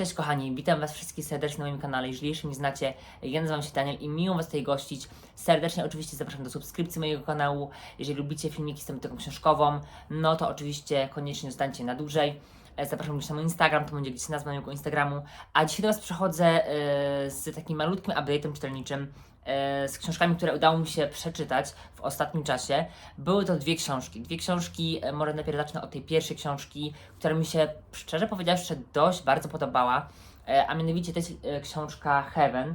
Cześć kochani, witam Was wszystkich serdecznie na moim kanale. Jeżeli jeszcze nie znacie, ja nazywam się Daniel i miło Was tutaj gościć. Serdecznie oczywiście zapraszam do subskrypcji mojego kanału. Jeżeli lubicie filmiki z tematyką książkową, no to oczywiście koniecznie zostańcie na dłużej. E, Zapraszam również na mój Instagram, to będzie gdzieś nazwa mojego Instagramu. A dzisiaj do Was przychodzę e, z takim malutkim update'em czytelniczym z książkami, które udało mi się przeczytać w ostatnim czasie. Były to dwie książki. Dwie książki, e, może najpierw zacznę od tej pierwszej książki, która mi się szczerze powiedziawszy dość bardzo podobała. E, a mianowicie to jest e, książka Heaven.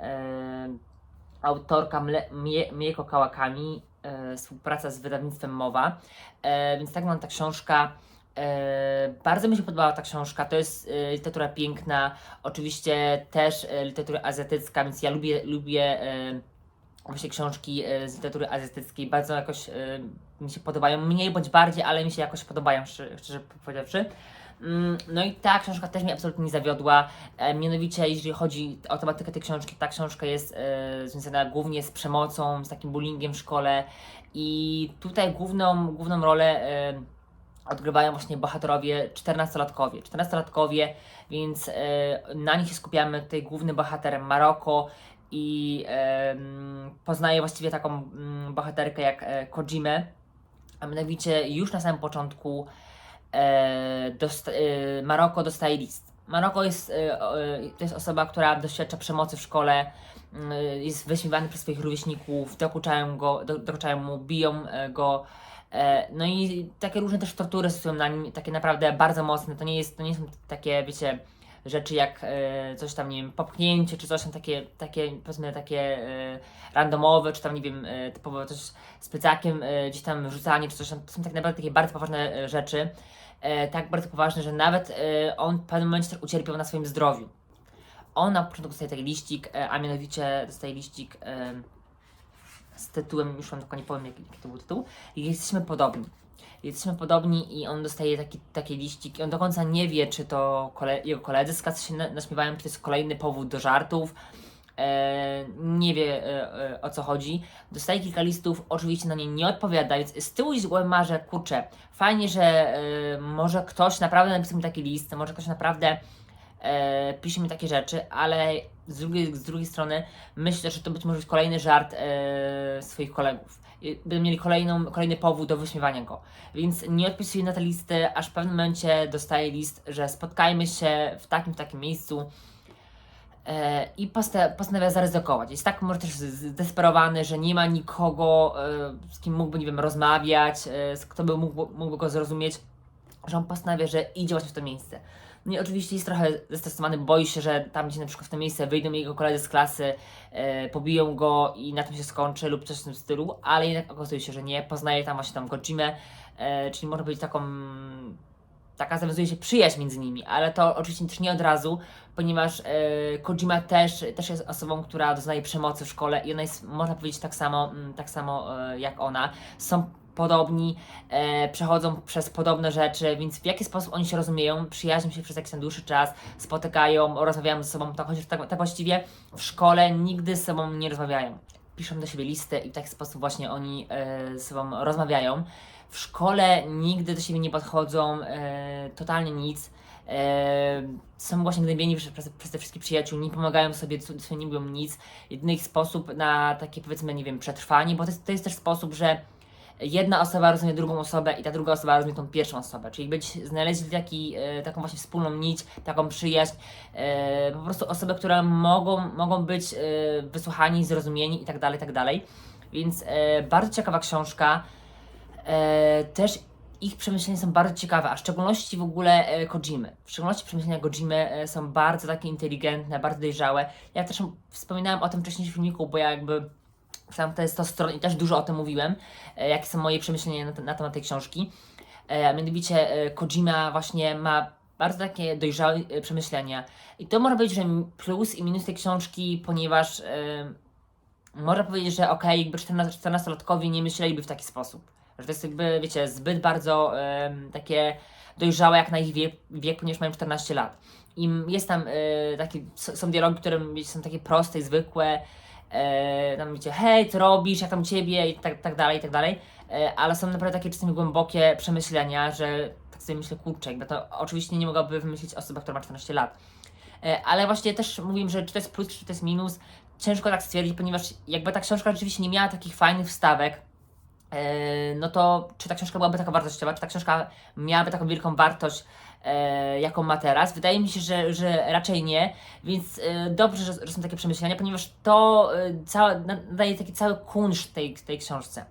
E, autorka Mieko Kałakami, e, współpraca z wydawnictwem Mowa. E, więc tak mam ta książka. E, bardzo mi się podobała ta książka. To jest e, literatura piękna, oczywiście też e, literatura azjatycka, więc ja lubię, lubię właśnie książki z literatury azjatyckiej. Bardzo jakoś mi się podobają, mniej bądź bardziej, ale mi się jakoś podobają, szczerze, powiedziawszy. Mm, No i ta książka też mnie absolutnie nie zawiodła. Mianowicie, jeżeli chodzi o tematykę tej książki, ta książka jest związana głównie z przemocą, z takim bullyingiem w szkole. I tutaj główną, główną rolę odgrywają właśnie bohaterowie 14-latkowie. 14-latkowie, więc e, na nich się skupiamy. Tutaj główny bohater Maroko i poznaje właściwie taką mm, bohaterkę jak e, Kojimę, a mianowicie już na samym początku e, Maroko dostaje list. Maroko jest, to jest osoba, która doświadcza przemocy w szkole, mm, jest wyśmiewany przez swoich rówieśników, dokuczają, go, do, dokuczają mu, biją go. E, no i takie różne też tortury stosują na nim, takie naprawdę bardzo mocne. To nie, jest, to nie są takie, wiecie, rzeczy jak e, coś tam, nie wiem, popchnięcie, czy coś tam takie, takie powiedzmy takie e, randomowe, czy tam, nie wiem, typowo coś z plecakiem, gdzieś tam rzucanie, czy coś tam. To są tak naprawdę takie bardzo poważne rzeczy. Tak bardzo poważne, że nawet on w pewnym momencie też ucierpiał na swoim zdrowiu. On na początku dostaje taki liścik, a mianowicie dostaje liścik z tytułem, już wam tylko nie powiem jaki, jaki to był tytuł, Jesteśmy podobni. Jesteśmy podobni i on dostaje taki, taki liścik i on do końca nie wie, czy to kole, jego koledzy z klasy się na, naśmiewają, czy to jest kolejny powód do żartów. E, nie wie e, e, o co chodzi. Dostaje kilka listów, oczywiście na nie nie odpowiada, więc z tyłu z głowy że kurczę, fajnie, że e, może ktoś naprawdę napisał mi taki list, może ktoś naprawdę e, pisze mi takie rzeczy, ale z drugiej, z drugiej strony myślę, że to być może być kolejny żart e, swoich kolegów. Będą mieli kolejną, kolejny powód do wyśmiewania go. Więc nie odpisuję na te listy, aż w pewnym momencie dostaję list, że spotkajmy się w takim, w takim miejscu e, i posta- postanawia zaryzykować. Jest tak może też zdesperowany, że nie ma nikogo, e, z kim mógłby, nie wiem, rozmawiać, e, z kto by mógł, mógłby go zrozumieć, że on postanawia, że idzie właśnie w to miejsce. No i oczywiście jest trochę zestresowany, boi się, że tam gdzie na przykład w to miejsce wyjdą jego koledzy z klasy, e, pobiją go i na tym się skończy lub coś w tym stylu, ale jednak okazuje się, że nie. Poznaje tam właśnie tam Kojimę, e, czyli można powiedzieć taką taka zawiązuje się przyjaźń między nimi, ale to oczywiście też nie od razu, ponieważ e, Kojima też, też jest osobą, która doznaje przemocy w szkole i ona jest, można powiedzieć, tak samo, mm, tak samo e, jak ona. Są podobni, e, przechodzą przez podobne rzeczy, więc w jaki sposób oni się rozumieją, przyjaźnią się przez jakiś tam dłuższy czas, spotykają, rozmawiają ze sobą, tak, chociaż tak, tak właściwie w szkole nigdy z sobą nie rozmawiają. Piszą do siebie listy i w taki sposób właśnie oni e, ze sobą rozmawiają. W szkole nigdy do siebie nie podchodzą, e, totalnie nic. E, są właśnie gnębieni przez, przez, przez te wszystkich przyjaciół, nie pomagają sobie, sobie nie mówią nic. Jedyny ich sposób na takie powiedzmy, nie wiem, przetrwanie, bo to jest, to jest też sposób, że jedna osoba rozumie drugą osobę i ta druga osoba rozumie tą pierwszą osobę. Czyli być, znaleźli taki, e, taką właśnie wspólną nić, taką przyjaźń, e, po prostu osoby, które mogą, mogą być e, wysłuchani, zrozumieni i tak dalej, tak dalej. Więc bardzo ciekawa książka. Też ich przemyślenia są bardzo ciekawe, a w szczególności w ogóle Kojimy. W szczególności przemyślenia Kojimy są bardzo takie inteligentne, bardzo dojrzałe. Ja też wspominałem o tym wcześniej w filmiku, bo ja jakby sam to jest to stron i też dużo o tym mówiłem, e, jakie są moje przemyślenia na, na temat tej książki. E, a mianowicie e, Kojima właśnie ma bardzo takie dojrzałe przemyślenia. I to może być, że plus i minus tej książki, ponieważ e, można powiedzieć, że okej, jakby 14 14-latkowie nie myśleliby w taki sposób. Że to jest jakby, wiecie, zbyt bardzo em, takie dojrzałe jak na ich wiek, wiek, ponieważ mają 14 lat. I jest tam e, takie, są dialogi, które wiecie, są takie proste i zwykłe. E, tam wiecie, hej, co robisz, jak tam ciebie i tak, tak dalej, i tak dalej. E, ale są naprawdę takie czasami głębokie przemyślenia, że tak sobie myślę, kurczę, jakby to oczywiście nie mogłaby wymyślić osoba, która ma 14 lat. E, ale właśnie też mówiłem, że czy to jest plus, czy to jest minus, ciężko tak stwierdzić, ponieważ jakby ta książka rzeczywiście nie miała takich fajnych wstawek, no to czy ta książka byłaby taka wartościowa, czy ta książka miałaby taką wielką wartość, e, jaką ma teraz? Wydaje mi się, że, że raczej nie, więc e, dobrze, że, są takie przemyślenia, ponieważ to e, całe, nadaje taki cały kunszt tej, tej książce.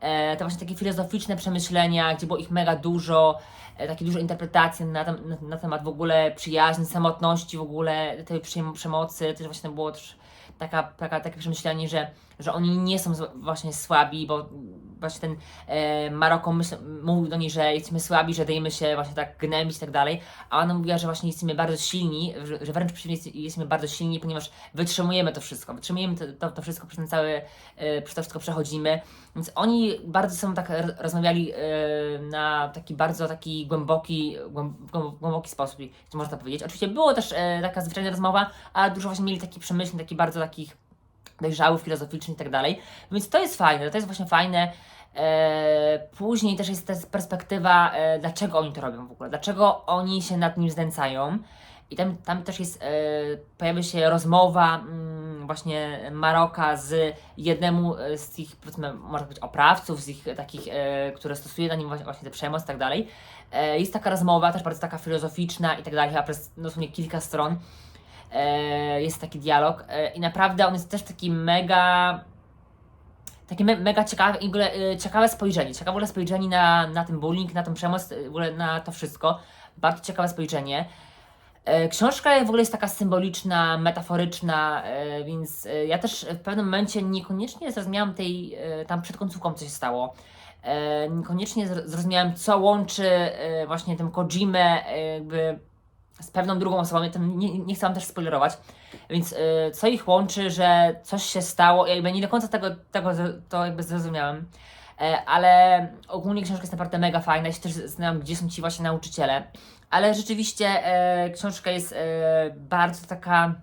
E, te właśnie takie filozoficzne przemyślenia, gdzie było ich mega dużo, e, takie dużo interpretacji na, na, na temat w ogóle przyjaźni, samotności, w ogóle tej przem- przemocy, też właśnie było też taka, taka, takie przemyślenie, że, że oni nie są właśnie słabi, bo właśnie ten e, Maroko myśl, mówił do niej, że jesteśmy słabi, że dajemy się właśnie tak gnębić i tak dalej, a ona mówiła, że właśnie jesteśmy bardzo silni, że, że wręcz przeciwnie, jest- jesteśmy bardzo silni, ponieważ wytrzymujemy to wszystko, wytrzymujemy to, to, to wszystko, przez ten cały, e, przez to wszystko przechodzimy, więc oni bardzo sobą tak rozmawiali e, na taki bardzo taki głęboki, głęb, głęb- głęboki sposób, jeśli można powiedzieć. Oczywiście było też e, taka zwyczajna rozmowa, ale dużo właśnie mieli takich przemyśleń, takich bardzo takich dojrzałych, filozoficznych i tak dalej. Więc to jest fajne, to jest właśnie fajne. E, później też jest ta perspektywa, e, dlaczego oni to robią w ogóle, dlaczego oni się nad nim znęcają. I tam, tam też jest, e, pojawia się rozmowa mm, właśnie Maroka z jednemu z ich, powiedzmy, można powiedzieć, oprawców, z ich takich, które stosuje na nim właśnie, tę przemoc i tak dalej. Jest taka rozmowa, też bardzo taka filozoficzna i tak dalej, chyba przez dosłownie kilka stron jest taki dialog e, i naprawdę on jest też taki mega takie me, mega ciekawe, i w ogóle, e, ciekawe spojrzenie, ciekawe w ogóle spojrzenie na, na ten bullying, na tą przemoc, e, w ogóle na to wszystko, bardzo ciekawe spojrzenie. E, Książka w ogóle jest taka symboliczna, metaforyczna, e, więc e, ja też w pewnym momencie niekoniecznie zrozumiałam tej, e, tam przed końcówką co się stało. E, Niekoniecznie zro- zrozumiałam, co łączy e, właśnie tę Kojimę e, jakby z pewną drugą osobą, nie, nie chcę wam też spoilerować, więc y, co ich łączy, że coś się stało, ja jakby nie do końca tego, tego to jakby zrozumiałem, e, ale ogólnie książka jest naprawdę mega fajna, ja się też zastanawiam, gdzie są ci właśnie nauczyciele, ale rzeczywiście e, książka jest e, bardzo taka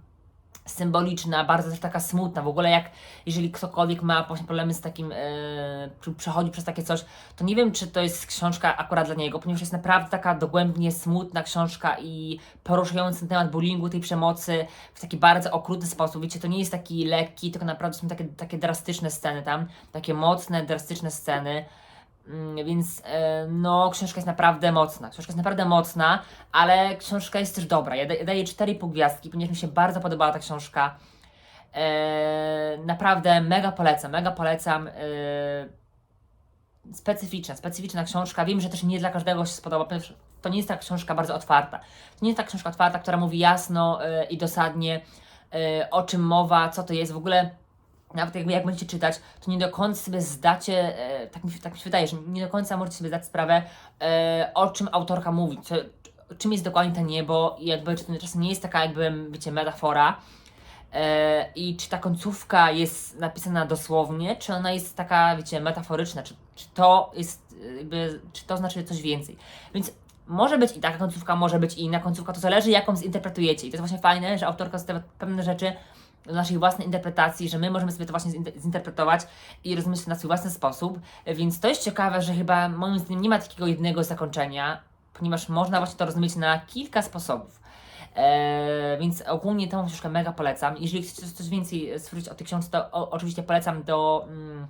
symboliczna, bardzo też taka smutna. W ogóle jak jeżeli ktokolwiek ma właśnie problemy z takim, pr- przechodzi przez takie coś, to nie wiem, czy to jest książka akurat dla niego, ponieważ jest naprawdę taka dogłębnie smutna książka i poruszająca ten temat bullyingu, tej przemocy w taki bardzo okrutny sposób. Wiecie, to nie jest taki lekki, tylko naprawdę są takie, takie drastyczne sceny tam, takie mocne, drastyczne sceny. Mm, Więc e, no, książka jest naprawdę mocna. Książka jest naprawdę mocna, ale książka jest też dobra. Ja, da, ja daję 4,5 gwiazdki, ponieważ mi się bardzo podobała ta książka. E, naprawdę mega polecam, mega polecam. E, specyficzna, specyficzna książka. Wiem, że też nie dla każdego się spodoba, ponieważ to nie jest ta książka bardzo otwarta. To nie jest ta książka otwarta, która mówi jasno i dosadnie o czym mowa, co to jest. W ogóle nawet jakby jak będziecie czytać, to nie do końca sobie zdacie, e, tak, mi, tak mi się wydaje, że nie do końca możecie sobie zdać sprawę, e, o czym autorka mówi, co, czym jest dokładnie to niebo i jakby czy to czasem nie jest taka jakby, wiecie, metafora e, i czy ta końcówka jest napisana dosłownie, czy ona jest taka, wiecie, metaforyczna, czy, czy to jest jakby, czy to znaczy coś więcej. Więc może być i taka końcówka, może być i inna końcówka, to zależy jaką zinterpretujecie i to jest właśnie fajne, że autorka zostawia pewne rzeczy do naszej własnej interpretacji, że my możemy sobie to właśnie zin- zinterpretować i rozumieć to na swój własny sposób. Więc to jest ciekawe, że chyba moim zdaniem nie ma takiego jednego zakończenia, ponieważ można właśnie to rozumieć na kilka sposobów. Eee, więc ogólnie tę książkę mega polecam. Jeżeli chcecie coś więcej słyszeć o tej książce, to o, oczywiście polecam do mm,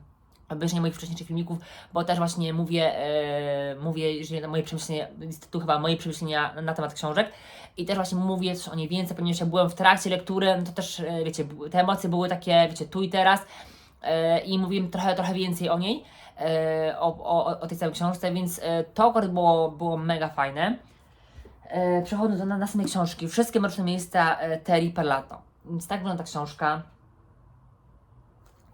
obejrzenia moich wcześniejszych filmików, bo też właśnie mówię, e, mówię, na moje przemyślenia, tu chyba moje przemyślenia na, temat książek i też właśnie mówię coś o niej więcej, ponieważ ja byłem w trakcie lektury, no to też, e, wiecie, te emocje były takie, wiecie, tu i teraz e, i mówiłem trochę, trochę więcej o niej, e, o, o, o tej całej książce, więc to akurat było, było mega fajne. E, przechodząc do na- następnej książki, Wszystkie mroczne miejsca Terry Pelato. Więc tak wygląda ta książka.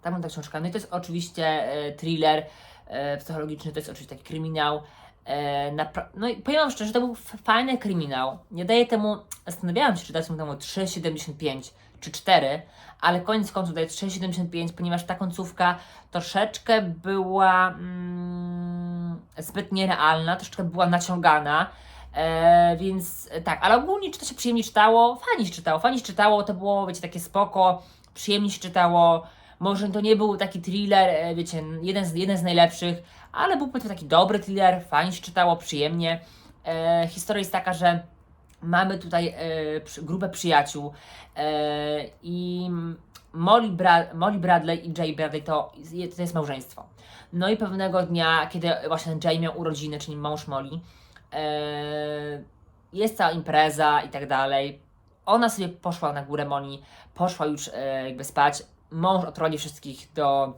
Tak wygląda ta książka. No i to jest oczywiście e, thriller e, psychologiczny, to jest oczywiście taki kryminał. E, no i powiem wam szczerze, że to był fajny kryminał. Nie daję temu, zastanawiałam się, czy dać mu temu 3,75 czy 4, ale koniec końców daję 3,75, ponieważ ta końcówka troszeczkę była mm, zbyt nierealna, troszeczkę była naciągana. E, więc tak, ale ogólnie czy to się przyjemnie czytało? Fajnie się czytało, fajnie się czytało, to było, wiecie, takie spoko, przyjemnie się czytało. Może to nie był taki thriller, e, wiecie, jeden z, jeden z najlepszych, ale był powiedzmy taki dobry thriller, fajnie się czytało, przyjemnie. E, historia jest taka, że mamy tutaj e, przy, grupę przyjaciół e, i Molly, Bra- Molly Bradley i Jay Bradley to, to jest małżeństwo. No i pewnego dnia, kiedy właśnie Jay miał urodziny, czyli mąż Molly, e, jest cała impreza i tak dalej. Ona sobie poszła na górę Molly, poszła już e, jakby spać. Mąż odprowadził wszystkich do,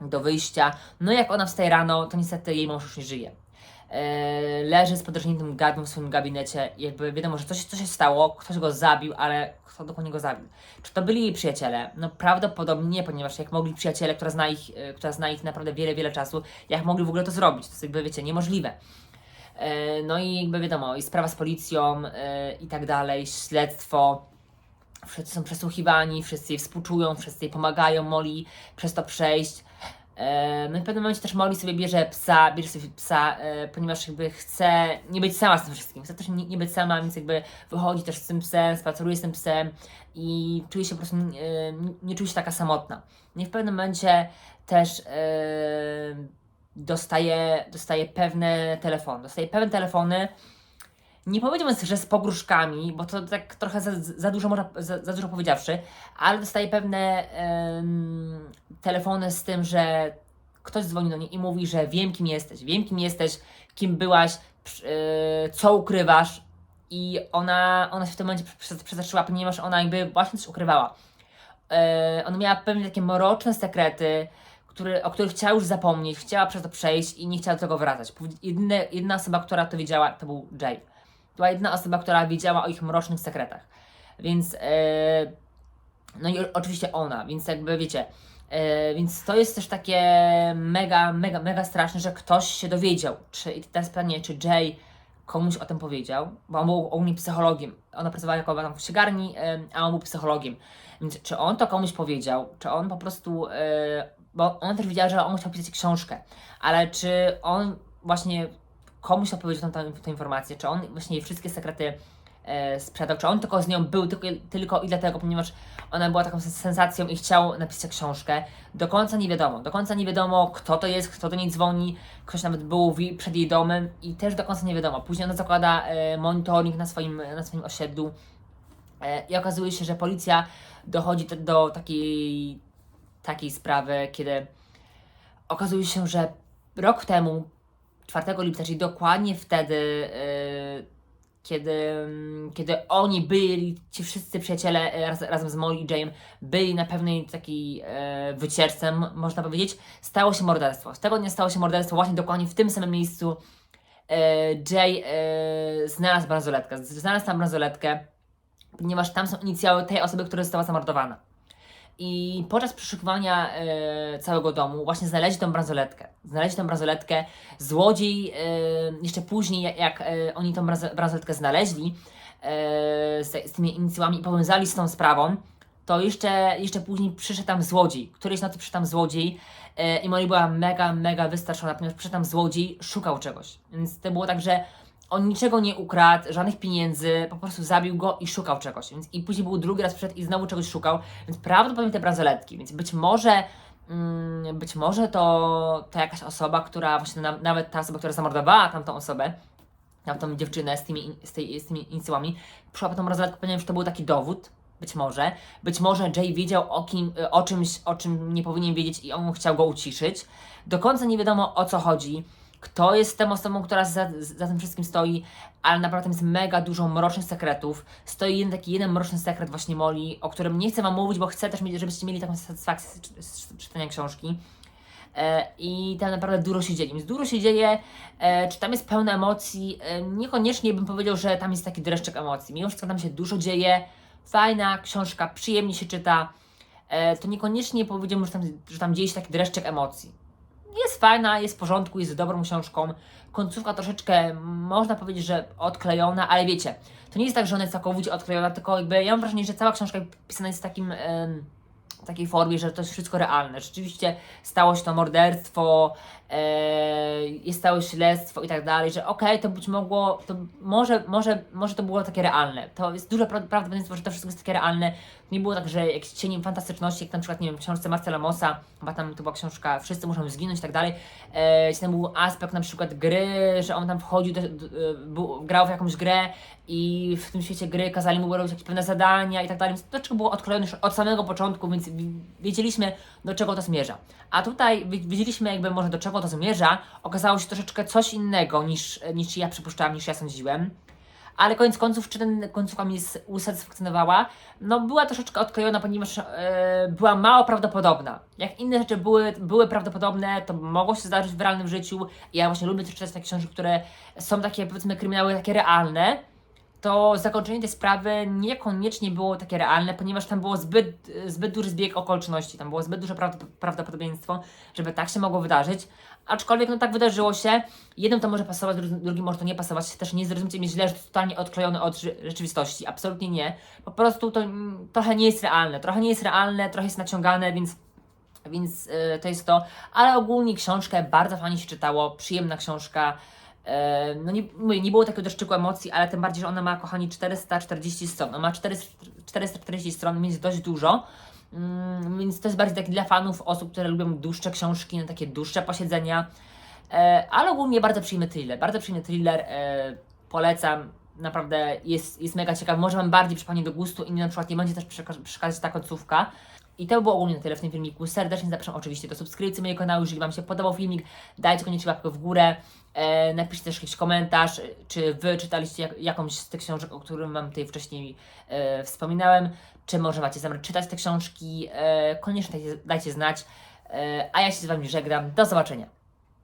do wyjścia. No jak ona wstaje rano, to niestety jej mąż już nie żyje. E, leży z podrżniętym gardłem w swoim gabinecie. Jakby wiadomo, że coś, coś się stało, ktoś go zabił, ale kto dokładnie go zabił? Czy to byli jej przyjaciele? No prawdopodobnie nie, ponieważ jak mogli przyjaciele, która zna ich, e, która zna ich naprawdę wiele, wiele czasu, jak mogli w ogóle to zrobić? To jest jakby, wiecie, niemożliwe. E, No i jakby wiadomo, i sprawa z policją i tak dalej, śledztwo. Wszyscy są przesłuchiwani, wszyscy jej współczują, wszyscy jej pomagają Molly przez to przejść. No i w pewnym momencie też Molly sobie bierze psa, bierze sobie psa, e, ponieważ jakby chce nie być sama z tym wszystkim. Chce też nie, nie być sama, więc jakby wychodzi też z tym psem, spaceruje z tym psem i czuje się po prostu, nie, nie czuje się taka samotna. No i w pewnym momencie też e, dostaje, dostaje pewne telefony. Dostaje pewne telefony, nie powiedziałbym, że z pogróżkami, bo to tak trochę za, za, dużo, można, za, za dużo powiedziawszy, ale dostaje pewne telefony z tym, że ktoś dzwoni do niej i mówi, że wiem kim jesteś, wiem kim jesteś, kim byłaś, e, co ukrywasz i ona, ona się w tym momencie prze- przestraszyła, ponieważ ona jakby właśnie coś ukrywała. E, ona miała pewne takie mroczne sekrety, który, o których chciała już zapomnieć, chciała przez to przejść i nie chciała do tego wracać. Jedyne, jedna osoba, która to wiedziała, to był Jay. Była jedna osoba, która wiedziała o ich mrocznych sekretach. Więc, e, no i oczywiście ona, więc jakby wiecie, e, więc to jest też takie mega, mega, mega straszne, że ktoś się dowiedział. Czy, I teraz pytanie, czy Jay komuś o tym powiedział, bo on był ogólnie psychologiem. Ona pracowała jako tam w księgarni, e, a on był psychologiem. Więc czy on to komuś powiedział, czy on po prostu, bo ona też wiedziała, że on chciał pisać książkę, ale czy on właśnie komuś opowiedział tą, tą, informację, czy on właśnie jej wszystkie sekrety e, sprzedał, czy on tylko z nią był tylko, tylko i dlatego, ponieważ ona była taką sens- sensacją i chciał napisać książkę. Do końca nie wiadomo. Do końca nie wiadomo, kto to jest, kto do niej dzwoni. Ktoś nawet był przed jej domem i też do końca nie wiadomo. Później ona zakłada e, monitoring na swoim, na swoim osiedlu e, i okazuje się, że policja dochodzi do, do takiej, takiej sprawy, kiedy okazuje się, że rok temu 4 lipca, czyli dokładnie wtedy, e, kiedy, mm, kiedy oni byli, ci wszyscy przyjaciele e, raz, razem z Molly i Jayem, byli na pewnej takiej e, wycieczce, można powiedzieć, stało się morderstwo. Z tego dnia stało się morderstwo właśnie dokładnie w tym samym miejscu. Jay znalazł bransoletkę, znalazł tam bransoletkę, ponieważ tam są inicjały tej osoby, która została zamordowana. I podczas przeszukiwania e, całego domu właśnie znaleźli tą bransoletkę. Znaleźli tą bransoletkę. Złodziej, e, jeszcze później, jak, e, oni tą branso- bransoletkę znaleźli e, z, z tymi inicjałami i powiązali z tą sprawą, to jeszcze, jeszcze później przyszedł tam złodziej. Któryś nocy przyszedł tam złodziej e, i Molly była mega, mega wystraszona, ponieważ przyszedł tam złodziej, szukał czegoś. Więc to było tak, że on niczego nie ukradł, żadnych pieniędzy, po prostu zabił go i szukał czegoś. Więc, I później był drugi raz przed i znowu czegoś szukał, więc prawdopodobnie te bransoletki. Więc być może, mm, być może to, to jakaś osoba, która właśnie na, nawet ta osoba, która zamordowała tamtą osobę, tamtą dziewczynę z tymi, z, tej, z tymi inicjałami, przyszła po tą bransoletkę, ponieważ to był taki dowód. Być może. Być może Jay wiedział o, kim, o czymś, o czym nie powinien wiedzieć i on chciał go uciszyć. Do końca nie wiadomo o co chodzi kto jest tą osobą, która za, za tym wszystkim stoi, ale naprawdę jest mega dużo mrocznych sekretów. Stoi jeden taki jeden mroczny sekret właśnie Molly, o którym nie chcę Wam mówić, bo chcę też, mieć- żebyście mieli taką satysfakcję z, czytania książki. E, I tam naprawdę dużo się dzieje. Więc dużo się dzieje. E, czy tam jest pełno emocji? E, niekoniecznie bym powiedział, że tam jest taki dreszczyk emocji. Mimo wszystko tam się dużo dzieje. Fajna książka, przyjemnie się czyta. To niekoniecznie powiedziałbym, że tam, że tam dzieje się taki dreszczyk emocji jest fajna, jest w porządku, jest dobrą książką. Końcówka troszeczkę, można powiedzieć, że odklejona, ale wiecie, to nie jest tak, że ona jest całkowicie odklejona, tylko jakby ja mam wrażenie, że cała książka pisana jest takim, em, w takiej formie, że to jest wszystko realne. Rzeczywiście stało się to morderstwo, e, jest stało śledztwo i tak dalej, że okej, to być mogło, to może, może, może to było takie realne. To jest duże pra- prawdopodobieństwo, że to wszystko jest takie realne. Nie było tak, że jakieś cieniem fantastyczności, jak na przykład, nie wiem, w książce Marcela Mossa, chyba tam to była książka Wszyscy muszą zginąć i tak dalej, e, tam był aspekt na przykład gry, że on tam wchodził, do, do, był, grał w jakąś grę i w tym świecie gry kazali mu robić jakieś pewne zadania i tak dalej, więc było odklejone już od samego początku, więc wi- wiedzieliśmy do czego to zmierza. A tutaj wi- wiedzieliśmy jakby może do czego to zmierza, okazało się troszeczkę coś innego niż, niż ja przypuszczałam, niż ja sądziłem. Ale koniec końców, czy ten końcówka mnie usatysfakcjonowała? No była troszeczkę odklejona, ponieważ e, była mało prawdopodobna. Jak inne rzeczy były, były prawdopodobne, to mogło się zdarzyć w realnym życiu. Ja właśnie lubię też czytać takie książki, które są takie, powiedzmy, kryminały takie realne. To zakończenie tej sprawy niekoniecznie było takie realne, ponieważ tam było zbyt, zbyt duży zbieg okoliczności, tam było zbyt duże prawd- prawdopodobieństwo, żeby tak się mogło wydarzyć. Aczkolwiek no tak wydarzyło się. Jednym to może pasować, drugim może to nie pasować. Też nie zrozumcie mnie źle, że to totalnie odklejone od rze- rzeczywistości. Absolutnie nie. Po prostu to trochę nie jest realne. Trochę nie jest realne, trochę jest naciągane, więc więc y, to jest to. Ale ogólnie książkę bardzo fajnie się czytało, przyjemna książka. E, no nie, mówię, nie było takiego deszczyku emocji, ale tym bardziej, że ona ma, kochani, 440 stron. Ona ma 400, 440 stron, więc dość dużo. Mm, więc to jest bardziej taki dla fanów, osób, które lubią dłuższe książki, na takie dłuższe posiedzenia. E, ale ogólnie bardzo przyjemny thriller. Bardzo przyjemny thriller. E, polecam. Naprawdę jest, jest mega ciekawy. Może Wam bardziej przypadnie do gustu i na przykład nie będzie też przeka- przeszkadzać ta końcówka. I to by było ogólnie na tyle w tym filmiku. Serdecznie zapraszam oczywiście do subskrypcji mojego kanału. Jeżeli Wam się podobał filmik, dajcie koniecznie łapkę w górę. E, napiszcie też jakiś komentarz, czy Wy czytaliście jak, jakąś z tych książek, o którym Wam tutaj wcześniej e, wspominałem. Czy może macie zamiar czytać te książki. E, koniecznie dajcie, dajcie znać. E, a ja się z Wami żegnam. Do zobaczenia.